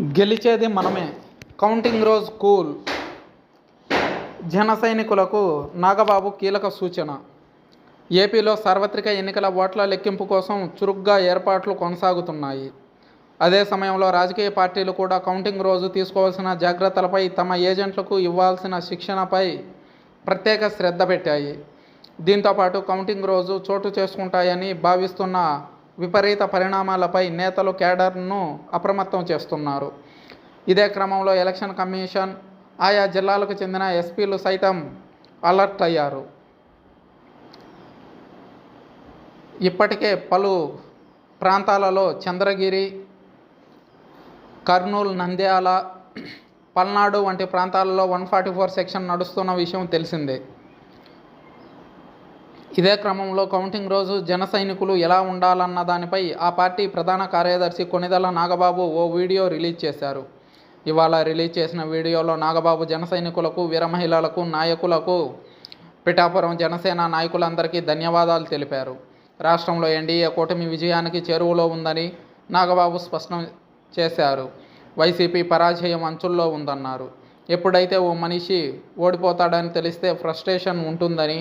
గెలిచేది మనమే. కౌంటింగ్ రోజు కూల్. జన సైనికులకు నాగబాబు కీలక సూచన. ఏపీలో సార్వత్రిక ఎన్నికల ఓట్ల లెక్కింపు కోసం చురుగ్గా ఏర్పాట్లు కొనసాగుతున్నాయి. అదే సమయంలో రాజకీయ పార్టీలు కూడా కౌంటింగ్ రోజు తీసుకోవాల్సిన జాగ్రత్తలపై తమ ఏజెంట్లకు ఇవ్వాల్సిన శిక్షణపై ప్రత్యేక శ్రద్ధ పెట్టాయి. దీంతోపాటు కౌంటింగ్ రోజు చోటు చేసుకుంటాయని భావిస్తున్న విపరీత పరిణామాలపై నేతలు కేడర్ను అప్రమత్తం చేస్తున్నారు. ఇదే క్రమంలో ఎలక్షన్ కమిషన్ ఆయా జిల్లాలకు చెందిన ఎస్పీలు సైతం అలర్ట్ అయ్యారు. ఇప్పటికే పలు ప్రాంతాలలో చంద్రగిరి కర్నూలు నంద్యాల పల్నాడు వంటి ప్రాంతాలలో వన్ ఫార్టీ ఫోర్ సెక్షన్ నడుస్తున్న విషయం తెలిసిందే. ఇదే క్రమంలో కౌంటింగ్ రోజు జన సైనికులు ఎలా ఉండాలన్న దానిపై ఆ పార్టీ ప్రధాన కార్యదర్శి కొనిదల నాగబాబు ఓ వీడియో రిలీజ్ చేశారు. ఇవాళ రిలీజ్ చేసిన వీడియోలో నాగబాబు జన సైనికులకు వీర మహిళలకు నాయకులకు పిఠాపురం జనసేన నాయకులందరికీ ధన్యవాదాలు తెలిపారు. రాష్ట్రంలో ఎన్డీఏ కూటమి విజయానికి చేరువలో ఉందని నాగబాబు స్పష్టం చేశారు. వైసీపీ పరాజయం అంచుల్లో ఉందన్నారు. ఎప్పుడైతే ఓ మనిషి ఓడిపోతాడని తెలిస్తే ఫ్రస్ట్రేషన్ ఉంటుందని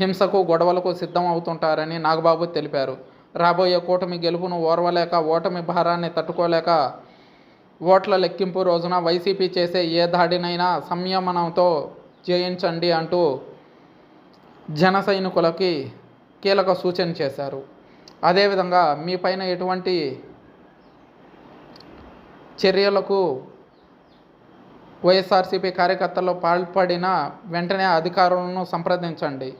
హింసకు గొడవలకు సిద్ధం అవుతుంటారని నాగబాబు తెలిపారు. రాబోయే కూటమి గెలుపును ఓర్వలేక ఓటమి భారాన్ని తట్టుకోలేక ఓట్ల లెక్కింపు రోజున వైసీపీ చేసే ఏ దాడినైనా సంయమనంతో జయించండి అంటూ జన సైనికులకి కీలక సూచన చేశారు. అదేవిధంగా మీ పైన ఎటువంటి చర్యలకు వైఎస్ఆర్సీపీ కార్యకర్తలు పాల్పడిన వెంటనే అధికారులను సంప్రదించండి.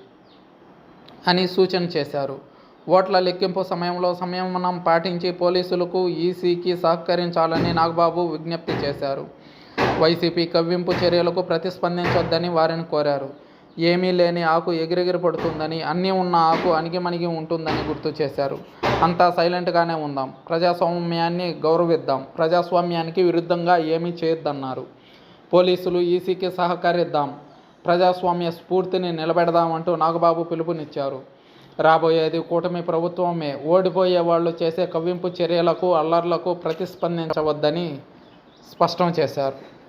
అని సూచన చేశారు. ఓట్ల లెక్కింపు సమయంలో సంయమనం పాటించి పోలీసులకు ఈసీకి సహకరించాలని నాగబాబు విజ్ఞప్తి చేశారు. వైసీపీ కవ్వింపు చర్యలకు ప్రతిస్పందించొద్దని వారిని కోరారు. ఏమీ లేని ఆకు ఎగిరెగిరి పడుతుందని అన్నీ ఉన్న ఆకు అణిగిమణిగి ఉంటుందని గుర్తు చేశారు. అంతా సైలెంట్గానే ఉందాం. ప్రజాస్వామ్యాన్ని గౌరవిద్దాం. ప్రజాస్వామ్యానికి విరుద్ధంగా ఏమీ చేయొద్దన్నారు. పోలీసులు ఈసీకి సహకరిద్దాం. ప్రజాస్వామ్య స్ఫూర్తిని నిలబెడదామంటూ నాగబాబు పిలుపునిచ్చారు. రాబోయేది కూటమి ప్రభుత్వమే. ఓడిపోయే వాళ్ళు చేసే కవ్వింపు చర్యలకు అల్లర్లకు ప్రతిస్పందించవద్దని స్పష్టం చేశారు.